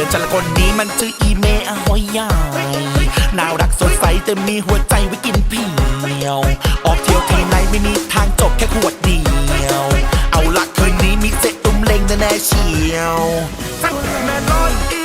อนฉันคนนี้มันชื่ออีเมอหอยยายน่ารักสดใสแต่มีหัวใจไว้กินเพียว ออกเที่ยวทีไหนไม่มีทางจบแค่ขวดเดียว เอาละคืนนี้มีเซตตุ้มเล็งแน่เชียวแม่นอนอี